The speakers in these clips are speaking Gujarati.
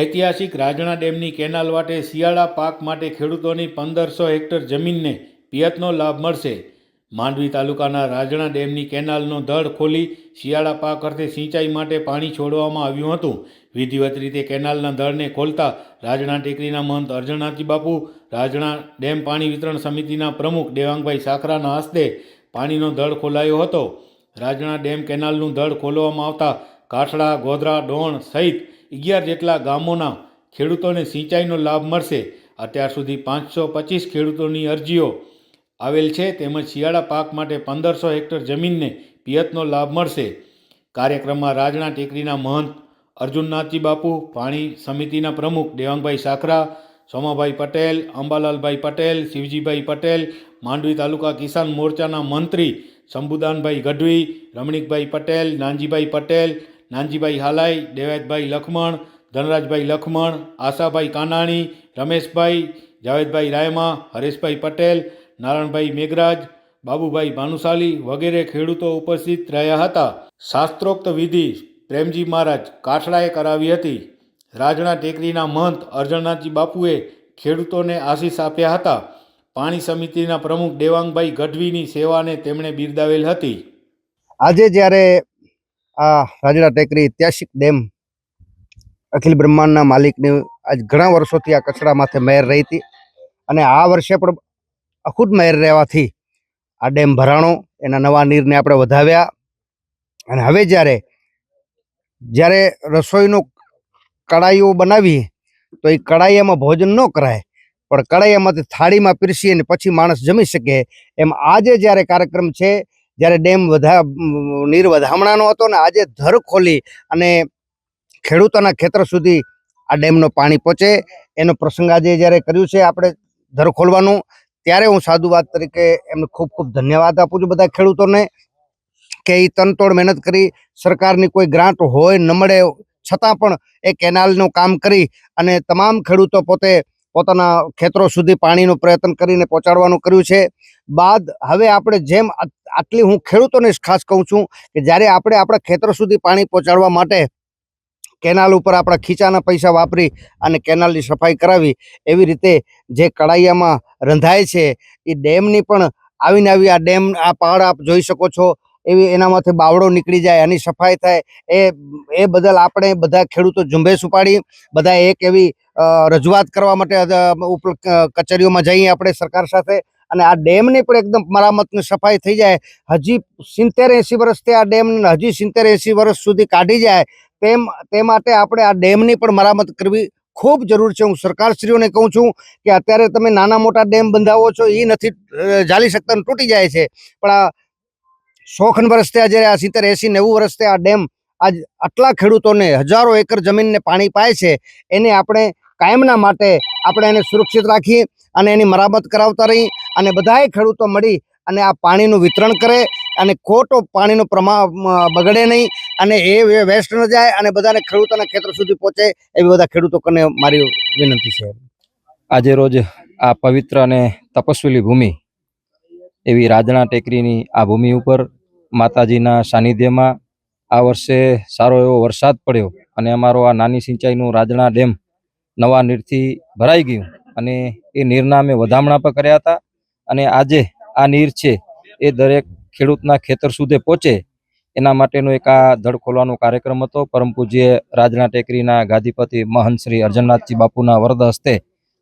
ઐતિહાસિક રાજણા ડેમની કેનાલ વાટે શિયાળા પાક માટે ખેડૂતોની પંદરસો હેક્ટર જમીનને પિયતનો લાભ મળશે. માંડવી તાલુકાના રાજણા ડેમની કેનાલનો ધડ ખોલી શિયાળા પાક અર્થે સિંચાઈ માટે પાણી છોડવામાં આવ્યું હતું. વિધિવત રીતે કેનાલના ધડને ખોલતા રાજણા ટેકરીના મહંત અર્જણાજી બાપુ, રાજણા ડેમ પાણી વિતરણ સમિતિના પ્રમુખ દેવાંગભાઈ સાખરાના હસ્તે પાણીનો ધડ ખોલાયો હતો. રાજણા ડેમ કેનાલનું ધડ ખોલવામાં આવતા કાઠડા, ગોધરા, ડોણ સહિત અગિયાર જેટલા ગામોના ખેડૂતોને સિંચાઈનો લાભ મળશે. અત્યાર સુધી પાંચસો પચીસ ખેડૂતોની અરજીઓ આવેલ છે. તેમજ શિયાળા પાક માટે પંદરસો હેક્ટર જમીનને પિયતનો લાભ મળશે. કાર્યક્રમમાં રાજણા ટેકરીના મહંત અર્જુનનાથજી બાપુ, પાણી સમિતિના પ્રમુખ દેવાંગભાઈ સાખરા, સોમાભાઈ પટેલ, અંબાલાલભાઈ પટેલ, શિવજીભાઈ પટેલ, માંડવી તાલુકા કિસાન મોરચાના મંત્રી શંભુદાનભાઈ ગઢવી, રમણીકભાઈ પટેલ, નાનજીભાઈ પટેલ નાનજીભાઈ હાલાઈ, દેવાયતભાઈ લખમણ, ધનરાજભાઈ લખમણ, આશાભાઈ કાનાણી, રમેશભાઈ, જાવેદભાઈ રાયમા, હરેશભાઈ પટેલ, નારાયણભાઈ મેઘરાજ, બાબુભાઈ ભાનુશાલી વગેરે ખેડૂતો ઉપસ્થિત રહ્યા હતા. શાસ્ત્રોક્ત વિધિ પ્રેમજી મહારાજ કાઠડાએ કરાવી હતી. રાજણા ટેકરીના મહંત અર્જણનાથજી બાપુએ ખેડૂતોને આશીષ આપ્યા હતા. પાણી સમિતિના પ્રમુખ દેવાંગભાઈ ગઢવીની સેવાને તેમણે બિરદાવેલ હતી. આજે જ્યારે આ રાજડા ટેકરી ઐતિહાસિક ડેમ અખિલ બ્રહ્માંડના માલિકની આજ ઘણા વર્ષોથી આ કચરા માથે મહેર રહી હતી. અને આ વર્ષે પણ અખૂટ મહેર રહેવાથી આ ડેમ ભરાણો, એના નવા નીરને આપણે વધાવ્યા. અને હવે જ્યારે જ્યારે રસોઈનું કડાઈઓ બનાવી, તો એ કડાઈમાં ભોજન ન કરાય, પણ કડાઈમાંથી થાળીમાં પીરસી અને પછી માણસ જમી શકે. એમ આજે જ્યારે કાર્યક્રમ છે જ્યારે ડેમ વધા, નીર વધામણાનો હતો ને આજે ધર ખોલી અને ખેડૂતોના ખેતર સુધી આ ડેમનો પાણી પહોંચે. એનો પ્રસંગ આજે જ્યારે કર્યું છે આપણે ધર ખોલવાનું, ત્યારે હું સાધુવાદ તરીકે એમને ખૂબ ખૂબ ધન્યવાદ આપું છું બધા ખેડૂતોને કે એ તનતોડ મહેનત કરી, સરકારની કોઈ ગ્રાન્ટ હોય ન મળે છતાં પણ એ કેનાલનું કામ કરી અને તમામ ખેડૂતો પોતે પોતાના ખેતરો સુધી પાણીનો પ્રયત્ન કરીને પહોંચાડવાનું કર્યું છે. બાદ હવે આપણે જેમ આટલી હું ખેડૂતોને ખાસ કહું છું કે જ્યારે આપણે આપણા ખેતરો સુધી પાણી પહોંચાડવા માટે કેનાલ ઉપર આપણા ખીચાના પૈસા વાપરી અને કેનાલની સફાઈ કરાવી, એવી રીતે જે કડાઈયામાં રંધાય છે, એ ડેમની પણ આવીને આવી આ ડેમ, આ પહાડ આપ જોઈ શકો છો. એવી એનામાંથી બાવડો નીકળી જાય, એની સફાઈ થાય, એ એ બદલ આપણે બધા ખેડૂતો ઝુંબેશ ઉપાડી, બધા એક એવી રજૂઆત કરવા માટે કચેરીઓમાં જઈએ આપણે સરકાર સાથે. અને આ ડેમની પણ એકદમ મરામતની સફાઈ થઈ જાય. હજી સિત્તેર એંસી વર્ષથી આ ડેમ, હજી સિત્તેર એંસી વર્ષ સુધી કાઢી જાય. તેમ, તે માટે આપણે આ ડેમની પણ મરામત કરવી ખૂબ જરૂર છે. હું સરકારશ્રીઓને કહું છું કે અત્યારે તમે નાના મોટા ડેમ બંધાવો છો એ નથી ઝાલી શકતા તૂટી જાય છે. પણ આ સોખન વર્ષથી આજે આ સિત્તેર એસી નેવું વર્ષથી આ ડેમ આજ આટલા ખેડૂતોને હજારો એકર જમીનને પાણી પાય છે, એને આપણે કાયમના માટે આપણે એને સુરક્ષિત રાખીએ અને એની મરામત કરાવતા રહી અને બધાય ખેડૂતો મળી અને આ પાણીનું વિતરણ કરે અને ખોટો પાણીનું પ્રમાણ બગડે નહીં અને એ વેસ્ટ ન જાય અને બધાને ખેડૂતોના ખેતર સુધી પહોંચે એવી બધા ખેડૂતો કને મારી વિનંતી છે. આજે રોજ આ પવિત્ર અને તપસ્વીલી ભૂમિ એવી રાજણા ટેકરીની આ ભૂમિ ઉપર માતાજીના સાનિધ્યમાં આ વર્ષે સારો એવો વરસાદ પડ્યો અને અમારો આ નાની સિંચાઈનું રાજણા ડેમ નવા નીરથી ભરાઈ ગયું અને એ નીરના અમે વધામણા પણ કર્યા હતા અને આજે આ નીર છે એ દરેક ખેડૂતના ખેતર સુધી પહોંચે એના માટેનો એક આ ધડ ખોલવાનો કાર્યક્રમ હતો. પરમ પૂજ્ય રાજણા ટેકરીના ગાદીપતિ મહંત શ્રી અર્જનનાથજી બાપુના વરદ હસ્તે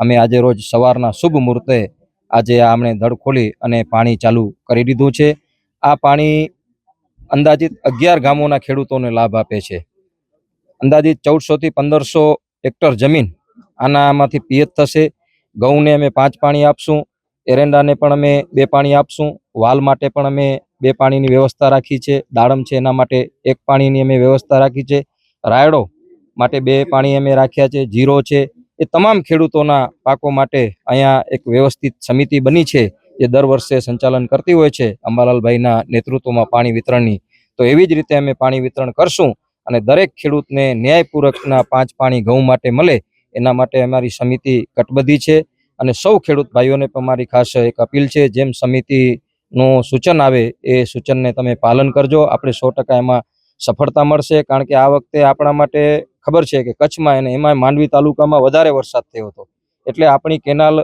અમે આજે રોજ સવારના શુભ મુહૂર્તે આજે આમણે ધડ ખોલી અને પાણી ચાલુ કરી દીધું છે. આ પાણી અંદાજિત અગિયાર ગામોના ખેડૂતોને લાભ આપે છે. અંદાજિત ચૌદસોથી પંદરસો હેક્ટર જમીન આનામાંથી પિયત થશે. ઘઉંને અમે પાંચ પાણી આપશું. એરંડાને પણ અમે બે પાણી આપશું. વાલ માટે પણ અમે બે પાણીની વ્યવસ્થા રાખી છે. દાડમ છે એના માટે એક પાણીની અમે વ્યવસ્થા રાખી છે. રાયડો માટે બે પાણી અમે રાખ્યા છે. જીરો છે. એ તમામ ખેડૂતોના પાકો માટે અહીંયા એક વ્યવસ્થિત સમિતિ બની છે. જે દર વર્ષે સંચાલન કરતી હોય છે, અંબાલાલભાઈના નેતૃત્વમાં પાણી વિતરણની. તો એવી જ રીતે અમે પાણી વિતરણ કરશું અને દરેક ખેડૂતને ન્યાયપૂર્વકના પાંચ પાણી ઘઉં માટે મળે, એના માટે અમારી સમિતિ કટબદ્ધી છે. અને સૌ ખેડૂત ભાઈઓને પણ મારી ખાસ એક અપીલ છે, જેમ સમિતિનું સૂચન આવે એ સૂચનને તમે પાલન કરજો. આપણે સો ટકા એમાં સફળતા મળશે, કારણ કે આ વખતે આપણા માટે ખબર છે કે કચ્છમાં અને એમાં માંડવી તાલુકામાં વધારે વરસાદ થયો હતો. એટલે આપણી કેનાલ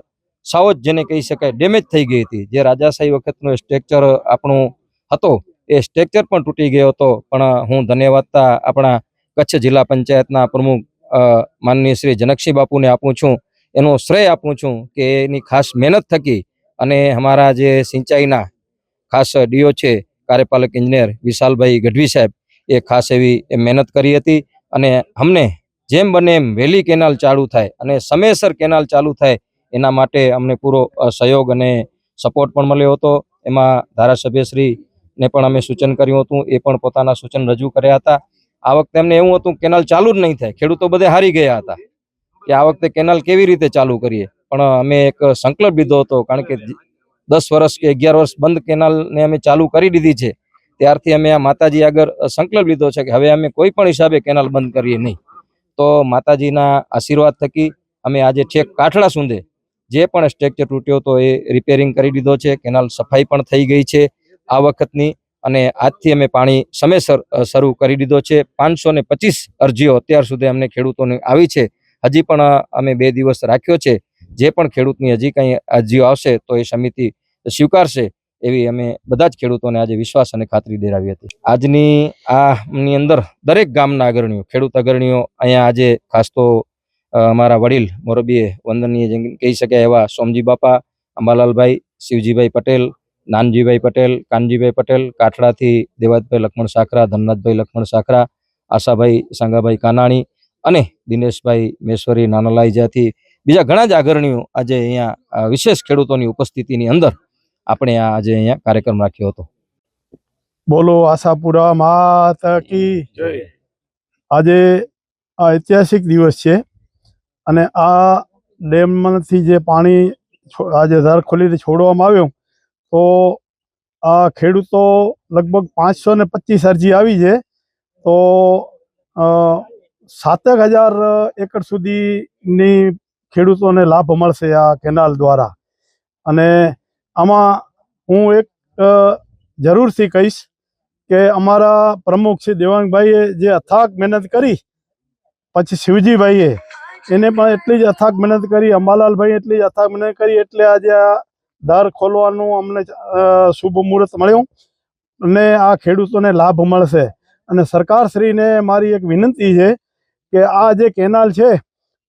સાવ જેને કહી શકાય ડેમેજ થઈ ગઈ હતી. જે રાજાશાહી વખતનો સ્ટ્રક્ચર આપણું હતો, એ સ્ટ્રક્ચર પણ તૂટી ગયો હતો. પણ હું ધન્યવાદતા આપણા કચ્છ જિલ્લા પંચાયતના પ્રમુખ માનનીય શ્રી જનકસિંહ બાપુને આપું છું. એનો શ્રેય આપું છું કે એની ખાસ મહેનત થકી અને અમારા જે સિંચાઈના ખાસ ડીઓ છે, કાર્યપાલક ઇજનેર વિશાલભાઈ ગઢવી સાહેબ, એ ખાસ એવી એ મહેનત કરી હતી. અને અમને જેમ બને એમ વહેલી કેનાલ ચાલુ થાય અને સમયસર કેનાલ ચાલુ થાય એના માટે અમને પૂરો સહયોગ અને સપોર્ટ પણ મળ્યો હતો. એમાં ધારાસભ્યશ્રીને પણ અમે સૂચન કર્યું હતું. એ પણ પોતાના સૂચન રજૂ કર્યા હતા. આ વખતે એમને એવું હતું કેનાલ ચાલુ જ નહીં થાય. ખેડૂતો બધે હારી ગયા હતા કે આ વખતે કેનાલ કેવી રીતે ચાલુ કરીએ? પણ અમે એક સંકલ્પ લીધો હતો. કારણ કે દસ વર્ષ કે અગિયાર વર્ષ બંધ કેનાલને અમે ચાલુ કરી દીધી છે. ત્યારથી અમે આ માતાજી આગળ સંકલ્પ લીધો છે કે હવે અમે કોઈ પણ હિસાબે કેનાલ બંધ કરીએ નહીં. તો માતાજીના આશીર્વાદ થકી અમે આજે છેક કાઠડા સુંધે જે પણ સ્ટ્રક્ચર તૂટ્યો હતો એ રિપેરિંગ કરી દીધો છે. કેનાલ સફાઈ પણ થઈ ગઈ છે આ વખતની અને આજથી અમે પાણી સમયસર શરૂ કરી દીધો છે. પાંચસો ને પચીસ અરજીઓ અત્યાર સુધી અમને ખેડૂતોને આવી છે. હજી પણ અમે બે દિવસ રાખ્યો છે. જે પણ ખેડૂતની હજી કંઈ અરજીઓ આવશે તો એ સમિતિ સ્વીકારશે એવી અમે બધા જ ખેડૂતોને આજે વિશ્વાસ અને ખાતરી દેરાવી હતી. આજની આની અંદર દરેક ગામના અગ્રણીઓ, ખેડૂત અગ્રણીઓ અહીંયા આજે ખાસ તો અમારા વડીલ મોરબીએ વંદનીય જેમ કહી શકાય એવા સોમજી બાપા અંબાલાલભાઈ શિવજીભાઈ પટેલ નાનજીભાઈ પટેલ કાનજીભાઈ પટેલ કાઠડાથી દેવાતભાઈ લક્ષ્મણ સાખરા ધનનાથભાઈ લક્ષ્મણ સાખરા આશાભાઈ સાંગાભાઈ કાનાણી અને દિનેશભાઈ મેશ્વરી નાનાલાઈજાથી બીજા ઘણા જ અગ્રણીઓ આજે અહીંયા વિશેષ ખેડૂતોની ઉપસ્થિતિની અંદર આપણે આ આજે અહીંયા કાર્યક્રમ રાખ્યો હતો. બોલો આશાપુરા માતા કી આજે આ ઐતિહાસિક દિવસ છે. અને આ ડેમમાંથી જે પાણી આજે દર ખોલીને છોડવામાં આવ્યું, તો આ ખેડૂતો લગભગ પાંચસો ને પચીસ અરજી આવી છે. તો સાતેક હજાર એકર સુધીની ખેડૂતોને લાભ મળશે આ કેનાલ દ્વારા. અને આમાં હું એક જરૂરથી કહીશ કે અમારા પ્રમુખ શ્રી દેવાંગભાઈએ જે અથાગ મહેનત કરી, પછી શિવજીભાઈએ એને પણ એટલી જ અથાગ મહેનત કરી, અંબાલાલભાઈ એટલી જ અથાગ મહેનત કરી, એટલે આજે આ દર ખોલવાનું અમને શુભ મુહૂર્ત મળ્યું અને આ ખેડૂતોને લાભ મળશે. અને સરકારશ્રીને મારી એક વિનંતી છે કે આ જે કેનાલ છે,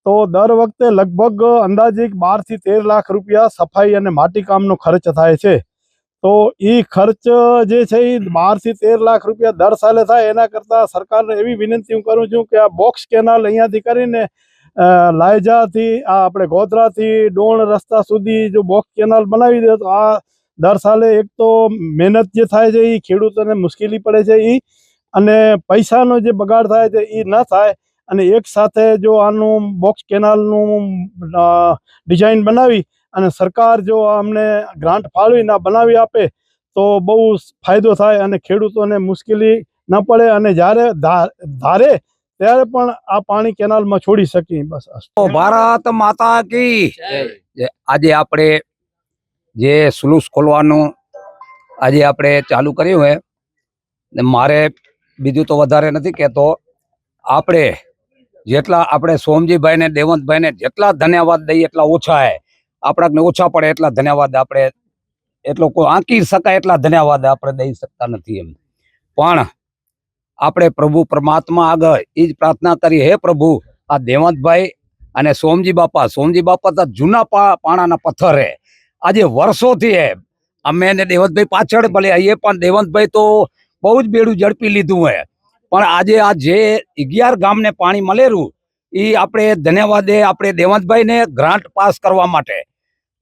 તો દર વખતે લગભગ અંદાજિક બારથી તેર લાખ રૂપિયા સફાઈ અને માટીકામનો ખર્ચ થાય છે. તો એ ખર્ચ જે છે એ બારથી તેર લાખ રૂપિયા દર સાલે થાય, એના કરતાં સરકારને એવી વિનંતી હું કરું છું કે આ બોક્સ કેનાલ અહીંયાથી કરીને લાયજાથી આ આપણે ગોધરાથી ડોણ રસ્તા સુધી જો બોક્સ કેનાલ બનાવી દે તો આ દર સાલે એક તો મહેનત જે થાય છે એ ખેડૂતોને મુશ્કેલી પડે છે એ અને પૈસાનો જે બગાડ થાય છે એ ન થાય. અને એક સાથે જો આનું બોક્સ કેનાલનું ડિઝાઇન બનાવી અને સરકાર જો અમને ગ્રાન્ટ ફાળવીને બનાવી આપે તો બહુ ફાયદો થાય અને ખેડૂતોને મુશ્કેલી ન પડે અને જ્યારે ધારે ત્યારે પણ આ પાણી કેનાલમાં છોડી શકીએ બસ તો ભારત માતા કી આજે આપણે જે સ્લુસ ખોલવાનું આજે આપણે ચાલુ કર્યું હે ને મારે બીજું તો વધારે નથી કહેતો. આપણે જેટલા આપણે સોમજીભાઈ ને દેવંતભાઈ ને જેટલા ધન્યવાદ દઈએ એટલા ઓછા હે. આપણાને ઓછા પડે એટલા ધન્યવાદ આપણે એટલો કોઈ આંકી શકાય એટલા ધન્યવાદ આપણે દઈ શકતા નથી એમ. પણ આપણે પ્રભુ પરમાત્મા આગળ એ જ પ્રાર્થના કરી હે પ્રભુ, આ દેવંતભાઈ અને સોમજી બાપા સોમજી બાપા તો જૂના પાણાના પથ્થર. હે આજે વર્ષોથી હે અમે ને દેવંતભાઈ પાછળ ભલે આવીએ પણ દેવંતભાઈ તો બહુ જ બેડું ઝડપી લીધું હે. પણ આજે આ જે અગિયાર ગામને પાણી મળેલું એ આપણે ધન્યવાદે આપણે દેવંતભાઈને ગ્રાન્ટ પાસ કરવા માટે.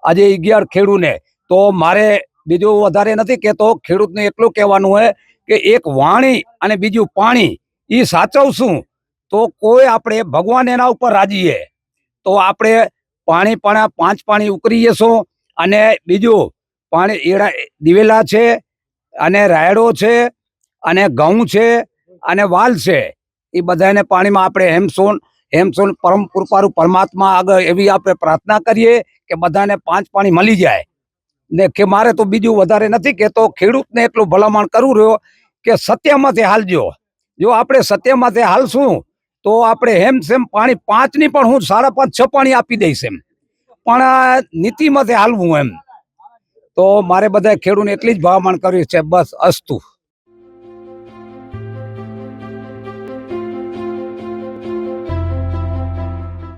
આજે અગિયાર ખેડૂને, તો મારે બીજું વધારે નથી કહેતો, ખેડૂતને એટલું કહેવાનું હોય કે એક વાણી અને બીજું પાણી એ સાચવશું. તો કોઈ આપણે ભગવાન એના ઉપર રાજી છે તો આપણે પાણી પણ પાંચ પાણી ઉકરી જશું અને બીજું પાણી એડા દિવેલા છે અને રાયડો છે અને ઘઉં છે અને વાલ છે. એ બધાને પાણીમાં આપણે હેમસોન હેમસોન પરમ કૃપારૂ પરમાત્મા આગળ એવી આપણે પ્રાર્થના કરીએ કે બધાને પાંચ પાણી મળી જાય. ને કે મારે તો બીજું વધારે નથી કહેતો, ખેડૂતને એટલું ભલામણ કરવું રહ્યો કે સત્યમાંથી હાલજો. જો આપણે સત્યમાંથી હાલશું, તો આપણે હેમ સેમ પાણી પાંચની પણ હું સાડા પાંચ છ પાણી આપી દઈશ એમ. પણ નીતિમાંથી હાલવું એમ. તો મારે બધા ખેડૂતને એટલી જ ભલામણ કરવી છે, બસ અસ્તુ.